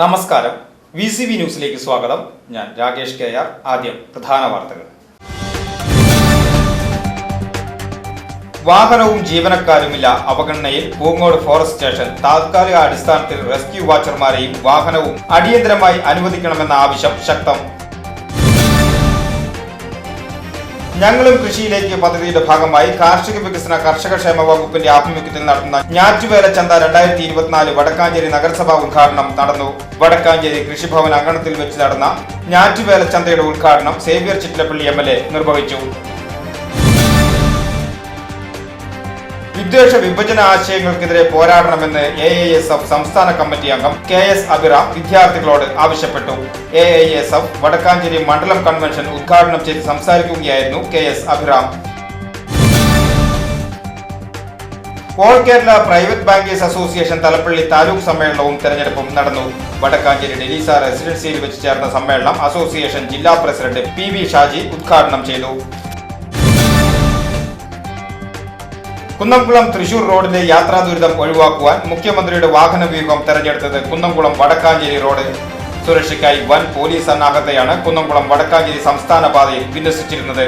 നമസ്കാരം. V C V ന്യൂസിലേക്ക് സ്വാഗതം. ഞാൻ രാകേഷ് കെ ആർ. ആദ്യം പ്രധാന വാർത്തകൾ. വാഹനവും ജീവനക്കാരുമില്ല. അവഗണനയിൽ പൂങ്ങോട് ഫോറസ്റ്റ് സ്റ്റേഷൻ താൽക്കാലിക അടിസ്ഥാനത്തിൽ റെസ്ക്യൂ വാച്ചർമാരെയും വാഹനവും അടിയന്തരമായി അനുവദിക്കണമെന്ന ആവശ്യം ശക്തം. ഞങ്ങളും കൃഷിയിലേക്ക് പദ്ധതിയുടെ ഭാഗമായി കാർഷിക വികസന കർഷക ക്ഷേമ വകുപ്പിന്റെ ആഭിമുഖ്യത്തിൽ നടന്ന ഞാറ്റുവേല ചന്ത രണ്ടായിരത്തി ഇരുപത്തിനാല് വടക്കാഞ്ചേരി നഗരസഭ ഉദ്ഘാടനം നടന്നു. വടക്കാഞ്ചേരി കൃഷിഭവൻ അങ്കണത്തിൽ വെച്ച് നടന്ന ഞാറ്റുവേല ചന്തയുടെ ഉദ്ഘാടനം സേവ്യർ ചിറ്റലപ്പള്ളി എം നിർവഹിച്ചു. വിദ്വേഷ വിഭജന ആശയങ്ങൾക്കെതിരെ പോരാടണമെന്ന് എ ഐ എസ് എഫ് സംസ്ഥാന കമ്മിറ്റി അംഗം കെ എസ് അബിറ വിദ്യാർത്ഥികളോട് ആവശ്യപ്പെട്ടു. A I S F Vadakkanchery മണ്ഡലം കൺവെൻഷൻ ഉദ്ഘാടനം ചെയ്ത് സംസാരിക്കുകയായിരുന്നു K S Abhiram all Kerala private bankers association Thalappilly taluk സമ്മേളനവും തെരഞ്ഞെടുപ്പും നടന്നു. വടക്കാഞ്ചേരി ഡെലീസ റെസിഡൻസിയിൽ വെച്ച് ചേർന്ന സമ്മേളനം അസോസിയേഷൻ ജില്ലാ പ്രസിഡന്റ് പി വി ഷാജി ഉദ്ഘാടനം ചെയ്തു. കുന്നംകുളം തൃശൂർ റോഡിലെ യാത്രാ ദുരിതം ഒഴിവാക്കുവാൻ മുഖ്യമന്ത്രിയുടെ വാഹന വ്യൂഹം തെരഞ്ഞെടുത്തത് കുന്നംകുളം വടക്കാഞ്ചേരി റോഡ്. സുരക്ഷയ്ക്കായി വൻ പോലീസ് സന്നാഹത്തെയാണ് കുന്നംകുളം വടക്കാഞ്ചേരി സംസ്ഥാന പാതയിൽ വിന്യസിച്ചിരുന്നത്.